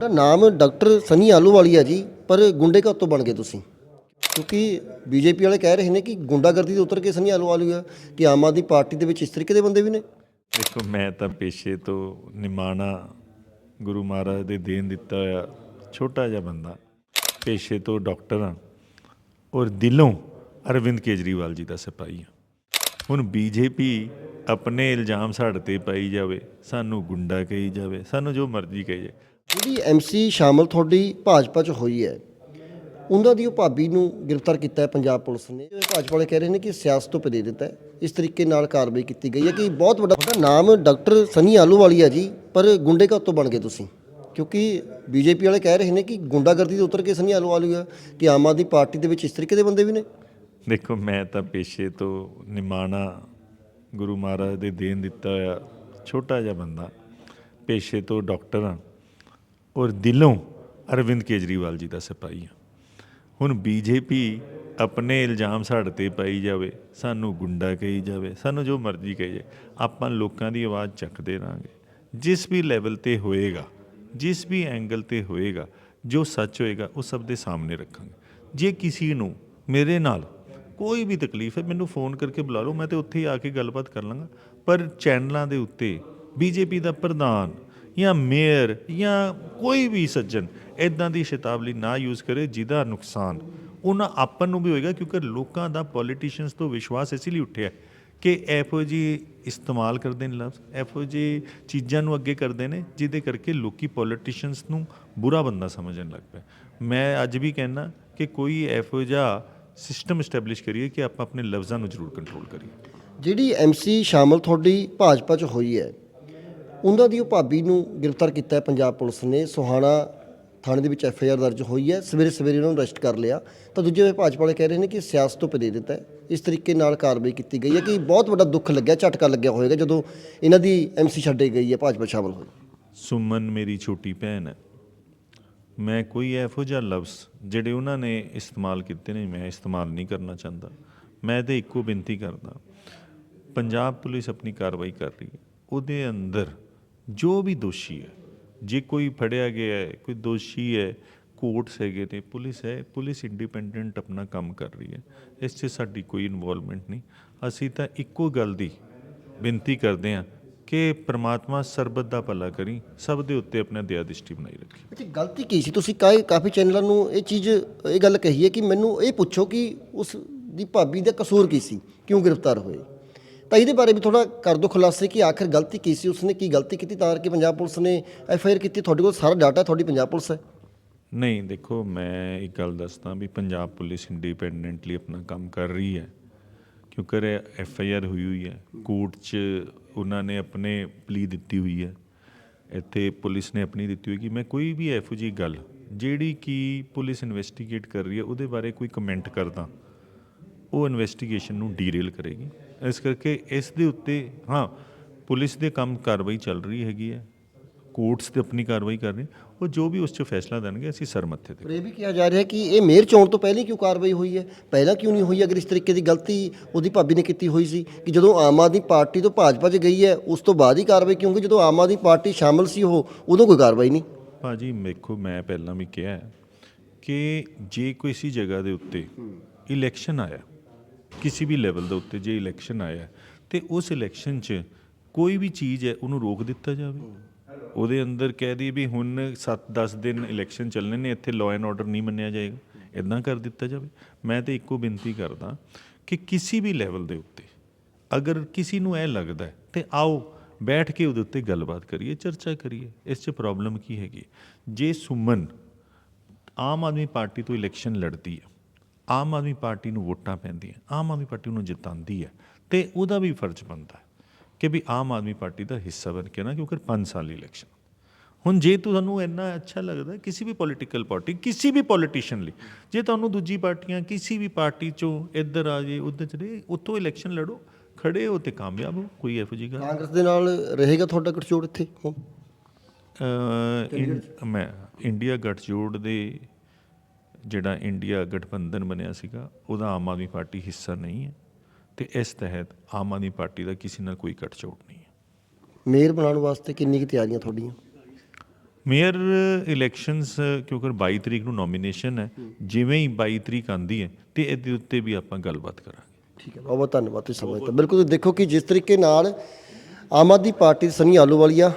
ਦਾ ਨਾਮ ਡਾਕਟਰ ਸਨੀ ਆ ਜੀ, ਪਰ ਗੁੰਡੇ ਕਾ ਤੋਂ ਬਣ ਗਏ ਤੁਸੀਂ। ਕਿਉਂਕਿ ਬੀਜੇਪੀ ਵਾਲੇ ਕਹਿ ਰਹੇ ਨੇ ਕਿ ਗੁੰਡਾਗਰਦੀ ਤੋਂ ਉਤਰ ਕੇ ਸਨੀ ਆ ਕਿ ਆਮ ਆਦਮੀ ਪਾਰਟੀ ਦੇ ਵਿੱਚ ਇਸ ਤਰੀਕੇ ਦੇ ਬੰਦੇ ਵੀ ਨੇ। ਦੇਖੋ, ਮੈਂ ਤਾਂ ਪੇਸ਼ੇ ਤੋਂ ਨਿਮਾਣਾ ਗੁਰੂ ਮਹਾਰਾਜ ਦੇ ਦੇਣ ਦਿੱਤਾ ਹੋਇਆ ਛੋਟਾ ਜਿਹਾ ਬੰਦਾ, ਪੇਸ਼ੇ ਤੋਂ ਡਾਕਟਰ ਹਾਂ, ਔਰ ਦਿਲੋਂ ਅਰਵਿੰਦ ਕੇਜਰੀਵਾਲ ਜੀ ਦਾ ਸਿਪਾਹੀ ਹਾਂ। ਹੁਣ ਬੀਜੇਪੀ ਆਪਣੇ ਇਲਜ਼ਾਮ ਸਾਡੇ ਤੇ ਪਾਈ ਜਾਵੇ, ਸਾਨੂੰ ਗੁੰਡਾ ਕਹੀ ਜਾਵੇ, ਸਾਨੂੰ ਜੋ ਮਰਜ਼ੀ ਕਹੀ ਜਾਵੇ। ਜਿਹੜੀ ਐਮਸੀ ਸ਼ਾਮਲ ਤੁਹਾਡੀ ਭਾਜਪਾ 'ਚ ਹੋਈ ਹੈ, ਉਹਨਾਂ ਦੀ ਉਹ ਭਾਬੀ ਨੂੰ ਗ੍ਰਿਫਤਾਰ ਕੀਤਾ ਹੈ ਪੰਜਾਬ ਪੁਲਿਸ ਨੇ। ਇਹ ਭਾਜਪਾ ਵਾਲੇ ਕਹਿ ਰਹੇ ਨੇ ਕਿ ਸਿਆਸਤ ਤੋਂ ਦੇ ਦਿੱਤਾ ਇਸ ਤਰੀਕੇ ਨਾਲ ਕਾਰਵਾਈ ਕੀਤੀ ਗਈ ਹੈ ਕਿ ਬਹੁਤ ਵੱਡਾ ਨਾਮ ਡਾਕਟਰ ਸਨੀ ਆਲੂਵਾਲੀਆ ਜੀ, ਪਰ ਗੁੰਡੇ ਕਾ ਤੋਂ ਬਣ ਗਏ ਤੁਸੀਂ? ਕਿਉਂਕਿ ਬੀਜੇਪੀ ਵਾਲੇ ਕਹਿ ਰਹੇ ਨੇ ਕਿ ਗੁੰਡਾਗਰਦੀ ਤੋਂ ਉਤਰ ਕੇ ਸਨੀ ਆਲੂਵਾਲੀਆ ਕਿ ਆਮ ਆਦਮੀ ਪਾਰਟੀ ਦੇ ਵਿੱਚ ਇਸ ਤਰੀਕੇ ਦੇ ਬੰਦੇ ਵੀ ਨੇ। ਦੇਖੋ, ਮੈਂ ਤਾਂ ਪੇਸ਼ੇ ਤੋਂ ਨਿਮਾਣਾ ਗੁਰੂ ਮਹਾਰਾਜ ਦੇ ਦੇਣ ਦਿੱਤਾ ਹੋਇਆ ਛੋਟਾ ਜਿਹਾ ਬੰਦਾ, ਪੇਸ਼ੇ ਤੋਂ ਡਾਕਟਰ ਹਾਂ ਔਰ ਦਿਲੋਂ ਅਰਵਿੰਦ ਕੇਜਰੀਵਾਲ ਜੀ ਦਾ ਸਿਪਾਹੀ ਹਾਂ। ਹੁਣ ਬੀਜੇਪੀ ਆਪਣੇ ਇਲਜ਼ਾਮ ਸਾਡੇ ਤੇ ਪਾਈ ਜਾਵੇ, ਸਾਨੂੰ ਗੁੰਡਾ ਕਹੀ ਜਾਵੇ, ਸਾਨੂੰ ਜੋ ਮਰਜ਼ੀ ਕਹੀ ਜਾਵੇ, ਆਪਾਂ ਲੋਕਾਂ ਦੀ ਆਵਾਜ਼ ਚੱਕਦੇ ਰਾਂਗੇ ਜਿਸ ਵੀ ਲੈਵਲ ਤੇ ਹੋਏਗਾ, ਜਿਸ ਵੀ ਐਂਗਲ ਤੇ ਹੋਏਗਾ, ਜੋ ਸੱਚ ਹੋਏਗਾ, ਉਹ ਸਭ ਦੇ ਸਾਹਮਣੇ ਰੱਖਾਂਗੇ। ਜੇ ਕਿਸੇ ਨੂੰ ਮੇਰੇ ਨਾਲ ਕੋਈ ਵੀ ਤਕਲੀਫ ਹੈ, ਮੈਨੂੰ ਫੋਨ ਕਰਕੇ ਬੁਲਾ ਲਓ, ਮੈਂ ਤੇ ਉੱਥੇ ਹੀ ਆ ਕੇ ਗੱਲਬਾਤ ਕਰ ਲਾਂਗਾ। ਪਰ ਚੈਨਲਾਂ ਦੇ ਉੱਤੇ ਬੀਜੇਪੀ ਦਾ ਪ੍ਰਧਾਨ ਜਾਂ ਮੇਅਰ ਜਾਂ ਕੋਈ ਵੀ ਸੱਜਣ ਇਦਾਂ ਦੀ ਸ਼ਤਾਬਲੀ ਨਾ ਯੂਜ਼ ਕਰੇ ਜਿਹਦਾ ਨੁਕਸਾਨ ਉਹਨਾਂ ਆਪਾਂ ਨੂੰ ਵੀ ਹੋਏਗਾ, ਕਿਉਂਕਿ ਲੋਕਾਂ ਦਾ ਪੋਲੀਟੀਸ਼ੀਅਨਸ ਤੋਂ ਵਿਸ਼ਵਾਸ ਇਸ ਲਈ ਉੱਠਿਆ ਕਿ ਇਹੋ ਜੀ ਇਸਤੇਮਾਲ ਕਰਦੇ ਨੇ ਲਫ਼ਜ਼ ਇਹੋ ਜੀ ਚੀਜ਼ਾਂ ਨੂੰ ਅੱਗੇ ਕਰਦੇ ਨੇ ਜਿਹਦੇ ਕਰਕੇ ਲੋਕੀ ਪੋਲੀਟੀਸ਼ੀਅਨਸ ਨੂੰ ਬੁਰਾ ਬੰਦਾ ਸਮਝਣ ਲੱਗ ਪਏ। ਮੈਂ ਅੱਜ ਵੀ ਕਹਿਣਾ ਕਿ ਕੋਈ ਇਹੋ ਜਿਹਾ ਸਿਸਟਮ ਸਟੈਬਲਿਸ਼ ਕਰੀਏ ਕਿ ਆਪਾਂ ਆਪਣੇ ਲਫ਼ਜ਼ਾਂ ਨੂੰ ਜ਼ਰੂਰ ਕੰਟਰੋਲ ਕਰੀਏ। ਜਿਹੜੀ ਐਮਸੀ ਸ਼ਾਮਲ ਤੁਹਾਡੀ ਭਾਜਪਾ 'ਚ ਹੋਈ ਹੈ ਉਹਨਾਂ ਦੀ ਉਹ ਭਾਬੀ ਨੂੰ ਗ੍ਰਿਫਤਾਰ ਕੀਤਾ ਹੈ ਪੰਜਾਬ ਪੁਲਿਸ ਨੇ। ਸੁਹਾਣਾ ਥਾਣੇ ਦੇ ਵਿੱਚ ਐਫ ਆਈ ਆਰ ਦਰਜ ਹੋਈ ਹੈ। ਸਵੇਰੇ ਸਵੇਰੇ ਉਹਨਾਂ ਨੂੰ ਅਰੈਸਟ ਕਰ ਲਿਆ। ਤਾਂ ਦੂਜੇ ਵੇ ਭਾਜਪਾ ਵਾਲੇ ਕਹਿ ਰਹੇ ਨੇ ਕਿ ਸਿਆਸਤ ਤੋਂ ਦਿੱਤਾ ਹੈ। ਇਸ ਤਰੀਕੇ ਨਾਲ ਕਾਰਵਾਈ ਕੀਤੀ ਗਈ ਹੈ ਕਿ ਬਹੁਤ ਵੱਡਾ ਦੁੱਖ ਲੱਗਿਆ ਝਟਕਾ ਲੱਗਿਆ ਹੋਵੇਗਾ ਜਦੋਂ ਇਹਨਾਂ ਦੀ ਐਮਸੀ ਛੱਡੇ ਗਈ ਹੈ ਭਾਜਪਾ ਸ਼ਾਮਲ ਹੋਈ। ਸੁਮਨ ਮੇਰੀ ਛੋਟੀ ਭੈਣ ਹੈ। ਮੈਂ ਕੋਈ ਇਹੋ ਜਿਹਾ ਲਫ਼ਜ਼ ਜਿਹੜੇ ਉਹਨਾਂ ਨੇ ਇਸਤੇਮਾਲ ਕੀਤੇ ਨੇ, ਮੈਂ ਇਸਤੇਮਾਲ ਨਹੀਂ ਕਰਨਾ ਚਾਹੁੰਦਾ। ਮੈਂ ਤੇ ਇੱਕੋ ਬੇਨਤੀ ਕਰਦਾ, ਪੰਜਾਬ ਪੁਲਿਸ ਆਪਣੀ ਕਾਰਵਾਈ ਕਰ ਰਹੀ ਹੈ। ਉਹਦੇ ਅੰਦਰ ਜੋ ਵੀ ਦੋਸ਼ੀ ਹੈ, ਜੇ ਕੋਈ ਫੜਿਆ ਗਿਆ ਹੈ, ਕੋਈ ਦੋਸ਼ੀ ਹੈ ਕੋਰਟਸ ਹੈਗੇ ਨੇ, ਪੁਲਿਸ ਹੈ, ਪੁਲਿਸ ਇੰਡੀਪੈਂਡੈਂਟ ਆਪਣਾ ਕੰਮ ਕਰ ਰਹੀ ਹੈ। ਇਸ 'ਚ ਸਾਡੀ ਕੋਈ ਇਨਵੋਲਵਮੈਂਟ ਨਹੀਂ। ਅਸੀਂ ਤਾਂ ਇੱਕੋ ਗੱਲ ਦੀ ਬੇਨਤੀ ਕਰਦੇ ਹਾਂ ਕਿ ਪ੍ਰਮਾਤਮਾ ਸਰਬਤ ਦਾ ਭਲਾ ਕਰੀ ਸਭ ਦੇ ਉੱਤੇ ਆਪਣਾ ਦਇਆ ਦ੍ਰਿਸ਼ਟੀ ਬਣਾਈ ਰੱਖੀ। ਅੱਛਾ ਗਲਤੀ ਕੀ ਸੀ? ਤੁਸੀਂ ਕਾਫੀ ਕਾਫੀ ਚੈਨਲਾਂ ਨੂੰ ਇਹ ਚੀਜ਼ ਇਹ ਗੱਲ ਕਹੀ ਹੈ ਕਿ ਮੈਨੂੰ ਇਹ ਪੁੱਛੋ ਕਿ ਉਸ ਦੀ ਭਾਬੀ ਦਾ ਕਸੂਰ ਕੀ ਸੀ? ਕਿਉਂ ਗ੍ਰਿਫਤਾਰ ਹੋਏ? ਤਾਂ ਇਹਦੇ ਬਾਰੇ ਵੀ ਥੋੜਾ ਕਰ ਦਿਓ ਖੁਲਾਸੇ ਕਿ ਆਖਰ ਗਲਤੀ ਕੀ ਸੀ? ਉਸਨੇ ਕੀ ਗਲਤੀ ਕੀਤੀ ਤਾਂ ਕਿ ਪੰਜਾਬ ਪੁਲਿਸ ਨੇ ਐਫ ਆਈ ਆਰ ਕੀਤੀ? ਤੁਹਾਡੇ ਕੋਲ ਸਾਰਾ ਡਾਟਾ ਤੁਹਾਡੀ ਪੰਜਾਬ ਪੁਲਿਸ ਹੈ। ਨਹੀਂ ਦੇਖੋ ਮੈਂ ਇੱਕ ਗੱਲ ਦੱਸਦਾ ਵੀ ਪੰਜਾਬ ਪੁਲਿਸ ਇੰਡੀਪੈਂਡੈਂਟਲੀ ਆਪਣਾ ਕੰਮ ਕਰ ਰਹੀ ਹੈ। ਕਿਉਂਕਿ ਐਫ ਆਈ ਆਰ ਹੋਈ ਹੋਈ ਹੈ। ਕੋਰਟ 'ਚ ਉਹਨਾਂ ਨੇ ਆਪਣੇ ਪਲੀ ਦਿੱਤੀ ਹੋਈ ਹੈ। ਇੱਥੇ ਪੁਲਿਸ ਨੇ ਆਪਣੀ ਦਿੱਤੀ ਹੋਈ ਕਿ ਮੈਂ ਕੋਈ ਵੀ ਇਹੋ ਜਿਹੀ ਗੱਲ, ਜਿਹੜੀ ਕਿ ਪੁਲਿਸ ਇਨਵੈਸਟੀਗੇਟ ਕਰ ਰਹੀ ਹੈ, ਉਹਦੇ ਬਾਰੇ ਕੋਈ ਕਮੈਂਟ ਕਰਦਾ, ਉਹ ਇਨਵੈਸਟੀਗੇਸ਼ਨ ਨੂੰ ਡੀਰੇਲ ਕਰੇਗੀ। ਇਸ ਕਰਕੇ ਇਸ ਦੇ ਉੱਤੇ, ਹਾਂ, ਪੁਲਿਸ ਦੇ ਕੰਮ ਕਾਰਵਾਈ ਚੱਲ ਰਹੀ ਹੈਗੀ ਹੈ। ਕੋਰਟਸ ਤੇ ਆਪਣੀ ਕਾਰਵਾਈ ਕਰ ਰਹੇ ਉਹ ਜੋ ਵੀ ਉਸ 'ਚ ਫੈਸਲਾ ਦੇਣਗੇ ਅਸੀਂ ਸਰ ਮੱਥੇ ਤੇ ਪਰ ਇਹ ਵੀ ਕਿਹਾ ਜਾ ਰਿਹਾ ਕਿ ਇਹ ਮੇਅਰ ਚੋਣ ਤੋਂ ਪਹਿਲਾਂ ਹੀ ਕਿਉਂ ਕਾਰਵਾਈ ਹੋਈ ਹੈ? ਪਹਿਲਾਂ ਕਿਉਂ ਨਹੀਂ ਹੋਈ? ਅਗਰ ਇਸ ਤਰੀਕੇ ਦੀ ਗਲਤੀ ਉਹਦੀ ਭਾਬੀ ਨੇ ਕੀਤੀ ਹੋਈ ਸੀ ਕਿ ਜਦੋਂ ਆਮ ਆਦਮੀ ਪਾਰਟੀ ਤੋਂ ਭਾਜਪਾ 'ਚ ਗਈ ਹੈ ਉਸ ਤੋਂ ਬਾਅਦ ਹੀ ਕਾਰਵਾਈ ਕਿਉਂਕਿ ਜਦੋਂ ਆਮ ਆਦਮੀ ਪਾਰਟੀ ਸ਼ਾਮਲ ਸੀ ਉਹ ਉਦੋਂ ਕੋਈ ਕਾਰਵਾਈ ਨਹੀਂ। ਭਾਜੀ ਵੇਖੋ ਮੈਂ ਪਹਿਲਾਂ ਵੀ ਕਿਹਾ ਹੈ ਕਿ ਜੇ ਕਿਸੇ ਜਗ੍ਹਾ ਦੇ ਉੱਤੇ ਇਲੈਕਸ਼ਨ ਆਇਆ ਕਿਸੇ ਵੀ ਲੈਵਲ ਦੇ ਉੱਤੇ ਜੇ ਇਲੈਕਸ਼ਨ ਆਇਆ ਤੇ ਉਸ ਇਲੈਕਸ਼ਨ 'ਚ ਕੋਈ ਵੀ ਚੀਜ਼ ਹੈ ਉਹਨੂੰ ਰੋਕ ਦਿੱਤਾ ਜਾਵੇ। ਉਹਦੇ ਅੰਦਰ ਕਹਿ ਦਈਏ ਵੀ ਹੁਣ 7-10 ਦਿਨ ਇਲੈਕਸ਼ਨ ਚੱਲਣੇ ਨੇ, ਇੱਥੇ ਲਾਅ ਐਂਡ ਆਰਡਰ ਨਹੀਂ ਮੰਨਿਆ ਜਾਏਗਾ। ਇਦਾਂ ਕਰ ਦਿੱਤਾ ਜਾਵੇ। ਮੈਂ ਤੇ ਇੱਕੋ ਬੇਨਤੀ ਕਰਦਾ ਕਿ ਕਿਸੇ ਵੀ ਲੈਵਲ ਦੇ ਉੱਤੇ ਅਗਰ ਕਿਸੇ ਨੂੰ ਇਹ ਲੱਗਦਾ ਹੈ ਤੇ ਆਓ ਬੈਠ ਕੇ ਉਹਦੇ ਉੱਤੇ ਗੱਲਬਾਤ ਕਰੀਏ, ਚਰਚਾ ਕਰੀਏ, ਇਸ 'ਚ ਪ੍ਰੋਬਲਮ ਕੀ ਹੈਗੀ? ਜੇ ਸੁਮਨ ਆਮ ਆਦਮੀ ਪਾਰਟੀ ਤੋਂ ਇਲੈਕਸ਼ਨ ਲੜਦੀ ਹੈ, ਆਮ ਆਦਮੀ ਪਾਰਟੀ ਨੂੰ ਵੋਟਾਂ ਪੈਂਦੀਆਂ, ਆਮ ਆਦਮੀ ਪਾਰਟੀ ਨੂੰ ਜਿਤਾਉਂਦੀ ਹੈ, ਤੇ ਉਹਦਾ ਵੀ ਫਰਜ਼ ਬਣਦਾ ਹੈ। ਕਿ ਵੀ ਆਮ ਆਦਮੀ ਪਾਰਟੀ ਦਾ ਹਿੱਸਾ ਬਣ ਕੇ ਨਾ ਕਿਉਂਕਿ 5 ਸਾਲ ਇਲੈਕਸ਼ਨ ਹੁਣ ਜੇ ਤੁਹਾਨੂੰ ਇੰਨਾ ਅੱਛਾ ਲੱਗਦਾ ਕਿਸੇ ਵੀ ਪੋਲੀਟੀਕਲ ਪਾਰਟੀ ਕਿਸੇ ਵੀ ਪੋਲੀਟੀਸ਼ੀਅਨ ਲਈ ਜੇ ਤੁਹਾਨੂੰ ਦੂਜੀ ਪਾਰਟੀਆਂ ਕਿਸੇ ਵੀ ਪਾਰਟੀ ਚੋਂ ਇੱਧਰ ਆ ਜੇ ਉੱਧਰ ਚਲੇ ਉੱਥੋਂ ਇਲੈਕਸ਼ਨ ਲੜੋ ਖੜੇ ਹੋ ਤੇ ਕਾਮਯਾਬ ਹੋ ਕੋਈ ਇਹੋ ਜਿਹੀ ਗੱਲ ਕਾਂਗਰਸ ਦੇ ਨਾਲ ਰਹੇਗਾ ਤੁਹਾਡਾ ਗਠਜੋੜ ਇੱਥੇ ਮੈਂ ਇੰਡੀਆ ਗੱਠਜੋੜ ਦੇ ਜਿਹੜਾ ਇੰਡੀਆ ਗਠਬੰਧਨ ਬਣਿਆ ਸੀਗਾ ਉਹਦਾ ਆਮ ਆਦਮੀ ਪਾਰਟੀ ਹਿੱਸਾ ਨਹੀਂ ਹੈ। ਤੇ ਇਸ ਤਹਿਤ ਆਮ ਆਦਮੀ ਪਾਰਟੀ ਦਾ ਕਿਸੇ ਨਾਲ ਕੋਈ ਗੱਠਜੋੜ ਨਹੀਂ ਹੈ। ਮੇਅਰ ਬਣਾਉਣ ਵਾਸਤੇ ਕਿੰਨੀ ਕੁ ਤਿਆਰੀਆਂ ਤੁਹਾਡੀਆਂ? ਮੇਅਰ ਇਲੈਕਸ਼ਨਸ ਕਿਉਂਕਿ 22 ਤਰੀਕ ਨੂੰ ਨੋਮੀਨੇਸ਼ਨ ਹੈ ਜਿਵੇਂ ਹੀ 22 ਤਰੀਕ ਆਂਦੀ ਹੈ ਤੇ ਇਹਦੇ ਉੱਤੇ ਵੀ ਆਪਾਂ ਗੱਲਬਾਤ ਕਰਾਂਗੇ। ਠੀਕ ਹੈ ਬਹੁਤ ਬਹੁਤ ਧੰਨਵਾਦ ਤੁਸੀਂ ਸਮਝਤਾ। ਬਿਲਕੁਲ ਦੇਖੋ ਕਿ ਜਿਸ ਤਰੀਕੇ ਨਾਲ ਆਮ ਆਦਮੀ ਪਾਰਟੀ ਸਨੀ ਆਲੂਵਾਲੀਆ